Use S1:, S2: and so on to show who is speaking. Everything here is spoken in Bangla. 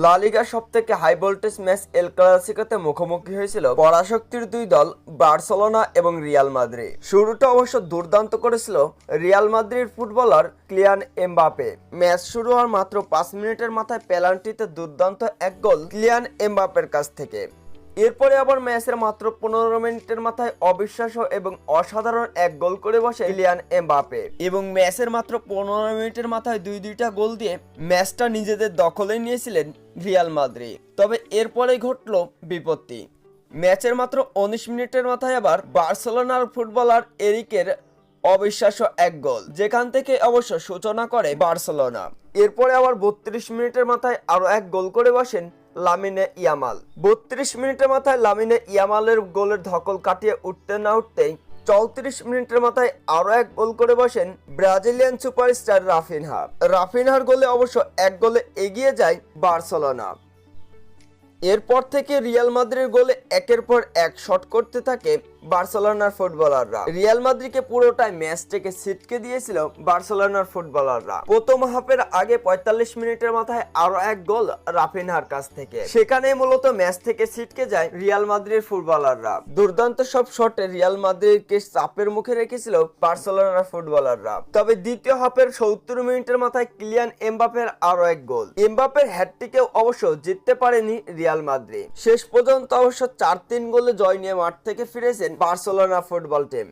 S1: লালিগা সব থেকে হাই ভোল্টেজ ম্যাচ এল ক্লাসিকোতে মুখোমুখি হয়েছিল পরাশক্তির দুই দল, বার্সেলোনা এবং রিয়াল মাদ্রি শুরুটা অবশ্য দুর্দান্ত করেছিল রিয়াল মাদ্রির ফুটবলার ক্লিয়ান এমবাপে। ম্যাচ শুরু হওয়ার মাত্র পাঁচ মিনিটের মাথায় পেনাল্টিতে দুর্দান্ত এক গোল ক্লিয়ান এমবাপের কাছ থেকে। এরপরে আবার ম্যাচের মাত্র পনেরো মিনিটের মাথায় অবিশ্বাস্য এবং অসাধারণ এক গোল করে বসে ইলিয়ান এমবাপে এবং ম্যাচের মাত্র পনেরো মিনিটের মাথায় দুই দুইটা গোল দিয়ে ম্যাচটা নিজেদের দখলে নিয়েছিলেন রিয়াল মাদ্রি তবে এরপরেই ঘটল বিপত্তি। ম্যাচের মাত্র উনিশ মিনিটের মাথায় আবার বার্সেলোনার ফুটবলার এরিকের অবিশ্বাস্য এক গোল, যেখান থেকে অবশ্য সূচনা করে বার্সেলোনা। এরপরে আবার বত্রিশ মিনিটের মাথায় আরও এক গোল করে বসেন লামিনে ইয়ামাল। বত্রিশ মিনিটের মাথায় লামিনে ইয়ামালের গোলের ধকল কাটিয়ে উঠতে না উঠতেই চৌত্রিশ মিনিটের মাথায় আরও এক গোল করে বসেন ব্রাজিলিয়ান সুপারস্টার রাফিনহা। রাফিনহার গোলে অবশ্য এক গোলে এগিয়ে যায় বার্সেলোনা। এরপর থেকে রিয়াল মাদ্রির গোলে একের পর এক শট করতে থাকে বার্সেলোনার ফুটবলাররা। রিয়াল মাদ্রিদকে পুরোটাই ম্যাচ থেকে ছিটকে দিয়েছিল বার্সেলোনার ফুটবলাররা। প্রথম হাফের আগে ৪৫ মিনিটের মাথায় আরও এক গোল রাফিনহার কাছ থেকে। সেখানে মূলত ম্যাচ থেকে ছিটকে যায় রিয়াল মাদ্রিদের ফুটবলাররা। দুর্দান্ত সব শটে রিয়াল মাদ্রিদকে চাপের মুখে রেখেছিল বার্সেলোনার ফুটবলাররা। তবে দ্বিতীয় হাফের সত্তর মিনিটের মাথায় ক্লিয়ান এমবাপের আরও এক গোল। এমবাপের হ্যাটটিকেও অবশ্য জিততে পারেনি রিয়াল মাদ্রিদ। শেষ পর্যন্ত অবশ্য চার তিন গোলে জয় নিয়ে মাঠ থেকে ফিরেছেন বার্সেলোনা ফুটবল টিম